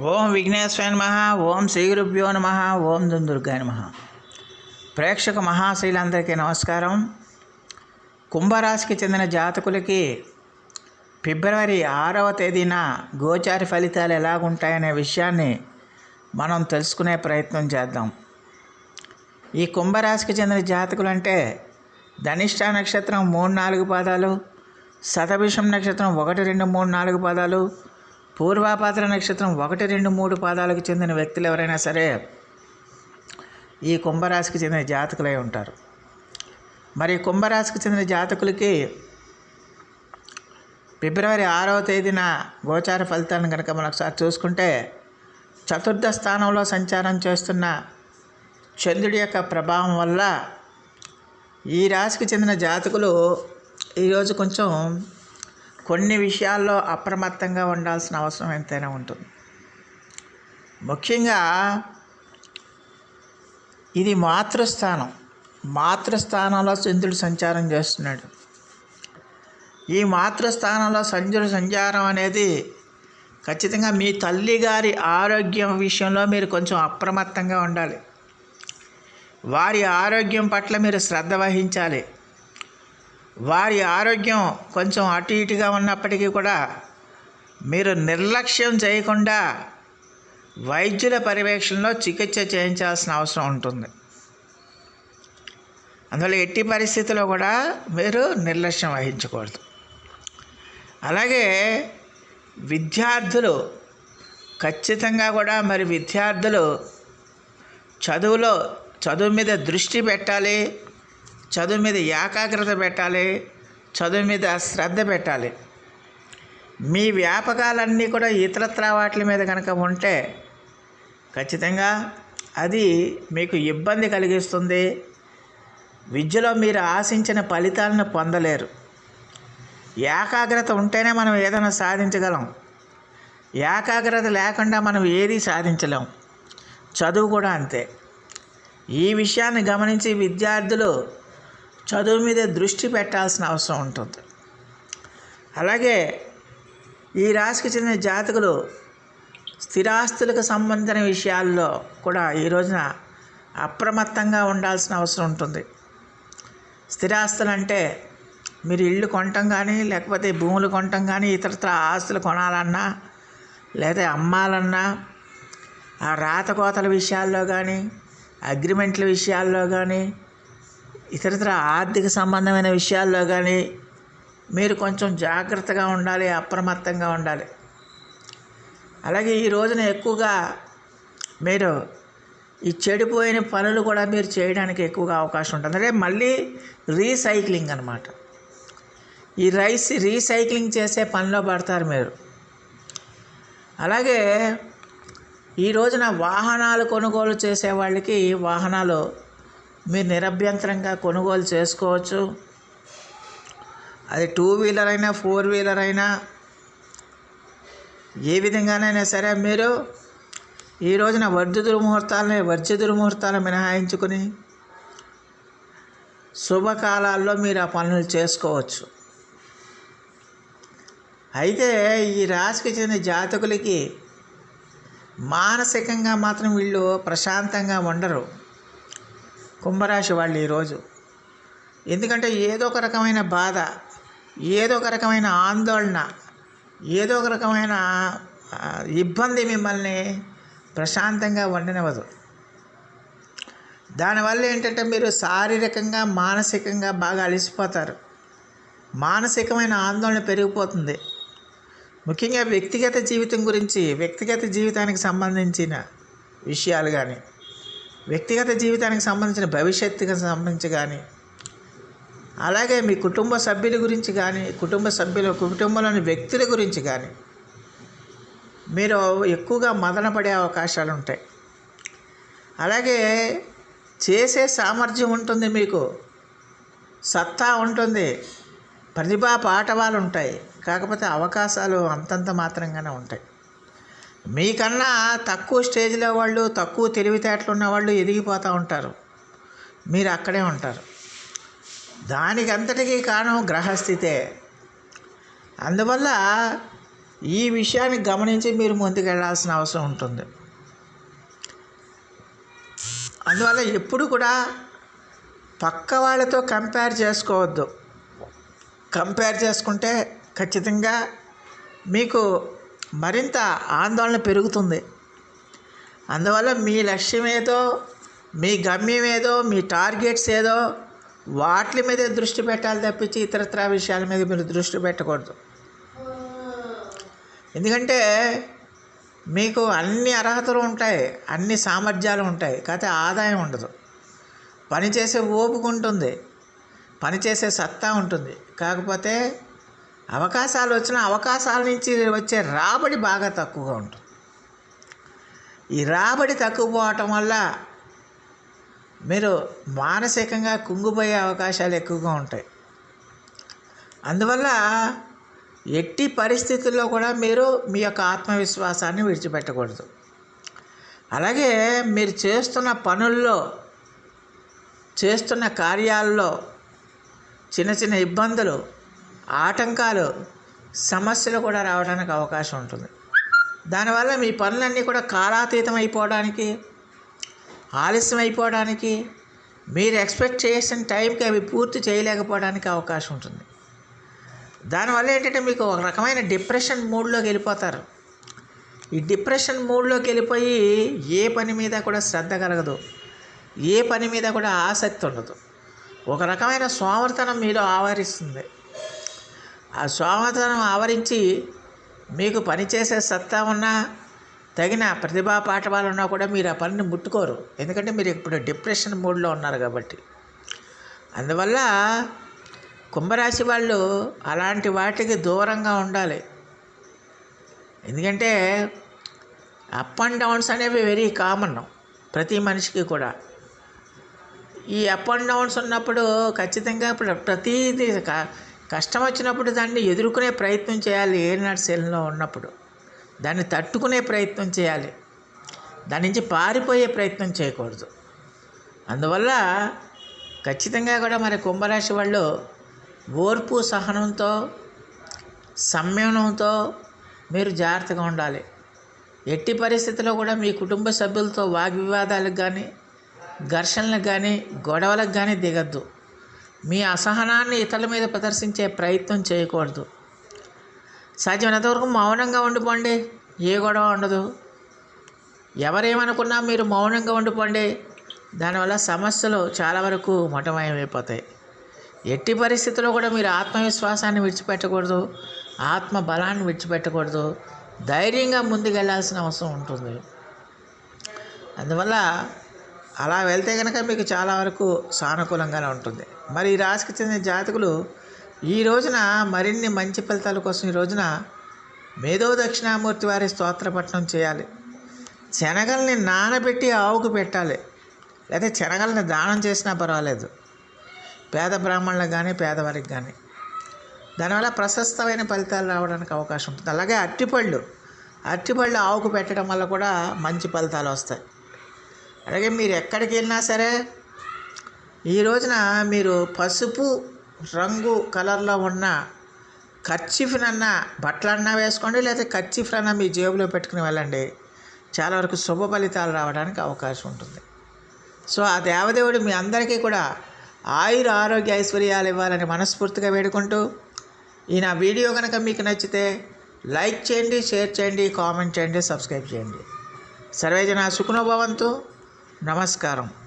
ఓం విఘ్నేశ్వర నమ ఓం శ్రీగురుభ్యో నమ ఓం దుందుర్గాయ నమ. ప్రేక్షక మహాశైలందరికీ నమస్కారం. కుంభరాశికి చెందిన జాతకులకి ఫిబ్రవరి ఆరవ తేదీన గోచారి ఫలితాలు ఎలాగుంటాయనే విషయాన్ని మనం తెలుసుకునే ప్రయత్నం చేద్దాం. ఈ కుంభరాశికి చెందిన జాతకులు అంటే ధనిష్ట నక్షత్రం మూడు నాలుగు పాదాలు శతభిషం నక్షత్రం ఒకటి రెండు మూడు నాలుగు పాదాలు పూర్వాపాత్ర నక్షత్రం ఒకటి రెండు మూడు పాదాలకు చెందిన వ్యక్తులు ఎవరైనా సరే ఈ కుంభరాశికి చెందిన జాతకులై ఉంటారు. మరి కుంభరాశికి చెందిన జాతకులకి ఫిబ్రవరి ఆరవ తేదీన గోచార ఫలితాలను కనుక మనం ఒకసారి చూసుకుంటే చతుర్థ స్థానంలో సంచారం చేస్తున్న చంద్రుడి యొక్క ప్రభావం వల్ల ఈ రాశికి చెందిన జాతకులు ఈరోజు కొంచెం కొన్ని విషయాల్లో అప్రమత్తంగా ఉండాల్సిన అవసరం ఎంతైనా ఉంటుంది. ముఖ్యంగా ఇది మాతృస్థానం. మాతృస్థానంలో చంద్రుడు సంచారం చేస్తున్నాడు. ఈ మాతృస్థానంలో చంద్రుడు సంచారం అనేది ఖచ్చితంగా మీ తల్లిగారి ఆరోగ్యం విషయంలో మీరు కొంచెం అప్రమత్తంగా ఉండాలి. వారి ఆరోగ్యం పట్ల మీరు శ్రద్ధ వహించాలి. వారి ఆరోగ్యం కొంచెం అటు ఇటుగా ఉన్నప్పటికీ కూడా మీరు నిర్లక్ష్యం చేయకుండా వైద్యుల పర్యవేక్షణలో చికిత్స చేయించాల్సిన అవసరం ఉంటుంది. అందువల్ల ఎట్టి పరిస్థితిలో కూడా మీరు నిర్లక్ష్యం వహించకూడదు. అలాగే విద్యార్థులు ఖచ్చితంగా కూడా మరి విద్యార్థులు చదువులో చదువు మీద దృష్టి పెట్టాలి. చదువు మీద ఏకాగ్రత పెట్టాలి చదువు మీద శ్రద్ధ పెట్టాలి. మీ వ్యాపకాలన్నీ కూడా ఇతరత్ర వాటి మీద కనుక ఉంటే ఖచ్చితంగా అది మీకు ఇబ్బంది కలిగిస్తుంది. విద్యలో మీరు ఆశించిన ఫలితాలను పొందలేరు. ఏకాగ్రత ఉంటేనే మనం ఏదైనా సాధించగలం. ఏకాగ్రత లేకుండా మనం ఏది సాధించలేం. చదువు కూడా అంతే. ఈ విషయాన్ని గమనించి విద్యార్థులు చదువు మీద దృష్టి పెట్టాల్సిన అవసరం ఉంటుంది. అలాగే ఈ రాశికి చెందిన జాతకులు స్థిరాస్తులకు సంబంధించిన విషయాల్లో కూడా ఈ రోజున అప్రమత్తంగా ఉండాల్సిన అవసరం ఉంటుంది. స్థిరాస్తులు అంటే మీరు ఇల్లు కొనటం కానీ లేకపోతే భూములు కొనటం కానీ ఇతరత్ర ఆస్తులు కొనాలన్నా లేదా అమ్మాలన్నా ఆ రాతకోతల విషయాల్లో కానీ అగ్రిమెంట్ల విషయాల్లో కానీ ఇతరత్ర ఆర్థిక సంబంధమైన విషయాల్లో కానీ మీరు కొంచెం జాగ్రత్తగా ఉండాలి అప్రమత్తంగా ఉండాలి. అలాగే ఈ రోజున ఎక్కువగా మీరు ఈ చెడిపోయిన పనులు కూడా మీరు చేయడానికి ఎక్కువగా అవకాశం ఉంటుంది. అంటే మళ్ళీ రీసైక్లింగ్ అనమాట ఈ రైస్ రీసైక్లింగ్ చేసే పనిలో పడతారు మీరు. అలాగే ఈ రోజున వాహనాలు కొనుగోలు చేసే వాళ్ళకి వాహనాలు మీరు నిరభ్యంతరంగా కొనుగోలు చేసుకోవచ్చు. అది టూ వీలర్ అయినా ఫోర్ వీలర్ అయినా ఏ విధంగానైనా సరే మీరు ఈ రోజున వర్జ దుర్ముహూర్తాలని వర్జ దుర్ముహూర్తాలను మినహాయించుకుని శుభకాలాల్లో మీరు ఆ పనులు చేసుకోవచ్చు. అయితే ఈ రాశికి చెందిన జాతకులకి మానసికంగా మాత్రం వీళ్ళు ప్రశాంతంగా ఉండరు. కుంభరాశి వాళ్ళు ఈరోజు. ఎందుకంటే ఏదో ఒక రకమైన బాధ ఏదో ఒక రకమైన ఆందోళన ఏదో ఒక రకమైన ఇబ్బంది మిమ్మల్ని ప్రశాంతంగా వండనివ్వదు. దానివల్ల ఏంటంటే మీరు శారీరకంగా మానసికంగా బాగా అలసిపోతారు. మానసికమైన ఆందోళన పెరిగిపోతుంది. ముఖ్యంగా వ్యక్తిగత జీవితం గురించి వ్యక్తిగత జీవితానికి సంబంధించిన విషయాలు కానీ వ్యక్తిగత జీవితానికి సంబంధించిన భవిష్యత్తుకి సంబంధించి కానీ అలాగే మీ కుటుంబ సభ్యుల గురించి కానీ కుటుంబ సభ్యుల కుటుంబంలోని వ్యక్తుల గురించి కానీ మీరు ఎక్కువగా మదన పడే అవకాశాలు ఉంటాయి. అలాగే చేసే సామర్థ్యం ఉంటుంది మీకు. సత్తా ఉంటుంది. ప్రతిభా పాఠవాలు ఉంటాయి. కాకపోతే అవకాశాలు అంతంత మాత్రంగానే ఉంటాయి. మీకన్నా తక్కువ స్టేజ్లో వాళ్ళు తక్కువ తెలివితేటలు ఉన్న వాళ్ళు ఎదిగిపోతూ ఉంటారు. మీరు అక్కడే ఉంటారు. దానికి అంతటికీ కారణం గ్రహస్థితే. అందువల్ల ఈ విషయాన్ని గమనించి మీరు ముందుకెళ్ళాల్సిన అవసరం ఉంటుంది. అందువల్ల ఎప్పుడు కూడా పక్క వాళ్ళతో కంపేర్ చేసుకోవద్దు. కంపేర్ చేసుకుంటే ఖచ్చితంగా మీకు మరింత ఆందోళన పెరుగుతుంది. అందువల్ల మీ లక్ష్యం ఏదో మీ గమ్యం ఏదో మీ టార్గెట్స్ ఏదో వాటి మీదే దృష్టి పెట్టాలి తప్పించి ఇతరత్ర విషయాల మీద మీరు దృష్టి పెట్టకూడదు. ఎందుకంటే మీకు అన్ని అర్హతలు ఉంటాయి అన్ని సామర్థ్యాలు ఉంటాయి కాకపోతే ఆదాయం ఉండదు. పనిచేసే ఓపిక ఉంటుంది పనిచేసే సత్తా ఉంటుంది. కాకపోతే అవకాశాలు వచ్చిన అవకాశాల నుంచి వచ్చే రాబడి బాగా తక్కువగా ఉంటుంది. ఈ రాబడి తక్కువ పోవటం వల్ల మీరు మానసికంగా కుంగిపోయే అవకాశాలు ఎక్కువగా ఉంటాయి. అందువల్ల ఎట్టి పరిస్థితుల్లో కూడా మీరు మీ యొక్క ఆత్మవిశ్వాసాన్ని విడిచిపెట్టకూడదు. అలాగే మీరు చేస్తున్న పనుల్లో చేస్తున్న కార్యాల్లో చిన్న చిన్న ఇబ్బందులు ఆటంకాలు సమస్యలు కూడా రావడానికి అవకాశం ఉంటుంది. దానివల్ల మీ పనులన్నీ కూడా కాలాతీతం అయిపోవడానికి ఆలస్యం అయిపోవడానికి మీరు ఎక్స్పెక్ట్ చేసిన టైంకి అవి పూర్తి చేయలేకపోవడానికి అవకాశం ఉంటుంది. దానివల్ల ఏంటంటే మీకు ఒక రకమైన డిప్రెషన్ మూడ్లోకి వెళ్ళిపోతారు. ఈ డిప్రెషన్ మూడ్లోకి వెళ్ళిపోయి ఏ పని మీద కూడా శ్రద్ధ కలగదు. ఏ పని మీద కూడా ఆసక్తి ఉండదు. ఒక రకమైన సోమర్తనం మీలో ఆవరిస్తుంది. ఆ సోమతనం ఆవరించి మీకు పనిచేసే సత్తా ఉన్నా తగిన ప్రతిభా పాఠవాలు ఉన్నా కూడా మీరు ఆ పనిని ముట్టుకోరు. ఎందుకంటే మీరు ఇప్పుడు డిప్రెషన్ మూడ్లో ఉన్నారు కాబట్టి. అందువల్ల కుంభరాశి వాళ్ళు అలాంటి వాటికి దూరంగా ఉండాలి. ఎందుకంటే అప్ అండ్ డౌన్స్ అనేవి వెరీ కామన్ ప్రతి మనిషికి కూడా. ఈ అప్ అండ్ డౌన్స్ ఉన్నప్పుడు ఖచ్చితంగా ఇప్పుడు ప్రతిదీ కష్టం వచ్చినప్పుడు దాన్ని ఎదుర్కొనే ప్రయత్నం చేయాలి ఏనాడు శైలిలో ఉన్నప్పుడు. దాన్ని తట్టుకునే ప్రయత్నం చేయాలి. దాని నుంచి పారిపోయే ప్రయత్నం చేయకూడదు. అందువల్ల ఖచ్చితంగా కూడా మరి కుంభరాశి వాళ్ళు ఓర్పు సహనంతో సంయమనంతో మీరు జాగ్రత్తగా ఉండాలి. ఎట్టి పరిస్థితుల్లో కూడా మీ కుటుంబ సభ్యులతో వాగ్వివాదాలకు కానీ ఘర్షణలకు కానీ గొడవలకు కానీ దిగద్దు. మీ అసహనాన్ని ఇతరుల మీద ప్రదర్శించే ప్రయత్నం చేయకూడదు. సాధ్యమైనంత వరకు మౌనంగా ఉండిపోండి. ఏ గొడవ ఉండదు. ఎవరేమనుకున్నా మీరు మౌనంగా ఉండిపోండి. దానివల్ల సమస్యలు చాలా వరకు మఠమయమైపోతాయి ఎట్టి పరిస్థితుల్లో కూడా మీరు ఆత్మవిశ్వాసాన్ని విడిచిపెట్టకూడదు. ఆత్మ బలాన్ని విడిచిపెట్టకూడదు. ధైర్యంగా ముందుకెళ్ళాల్సిన అవసరం ఉంటుంది. అందువల్ల అలా వెళ్తే కనుక మీకు చాలా వరకు సానుకూలంగానే ఉంటుంది. మరి ఈ రాశికి చెందిన జాతకులు ఈ రోజున మరిన్ని మంచి ఫలితాల కోసం ఈ రోజున మేధో దక్షిణామూర్తి వారి స్తోత్రపట్నం చేయాలి. శనగల్ని నానబెట్టి ఆవుకు పెట్టాలి. లేదా శనగల్ని దానం చేసినా పర్వాలేదు. పేద బ్రాహ్మణులకు కానీ పేదవారికి కానీ దానివల్ల ప్రశస్తమైన ఫలితాలు రావడానికి అవకాశం ఉంటుంది. అలాగే అరటిపళ్ళు. అరటిపళ్ళు ఆవుకు పెట్టడం వల్ల కూడా మంచి ఫలితాలు వస్తాయి. అలాగే మీరు ఎక్కడికి వెళ్ళినా సరే ఈ రోజున మీరు పసుపు రంగు కలర్లో ఉన్న ఖర్చీఫ్నన్నా బట్టలన్నా వేసుకోండి లేదా ఖర్చీఫ్నన్నా మీ జేబులో పెట్టుకుని వెళ్ళండి. చాలా వరకు శుభ ఫలితాలు రావడానికి అవకాశం ఉంటుంది. సో ఆ దేవదేవుడు మీ అందరికీ కూడా ఆయుర ఆరోగ్య ఐశ్వర్యాలు ఇవ్వాలని మనస్ఫూర్తిగా వేడుకుంటూ ఈ నా వీడియో కనుక మీకు నచ్చితే లైక్ చేయండి షేర్ చేయండి కామెంట్ చేయండి సబ్స్క్రైబ్ చేయండి. సర్వేజన సుఖనోభవంతు నమస్కారం.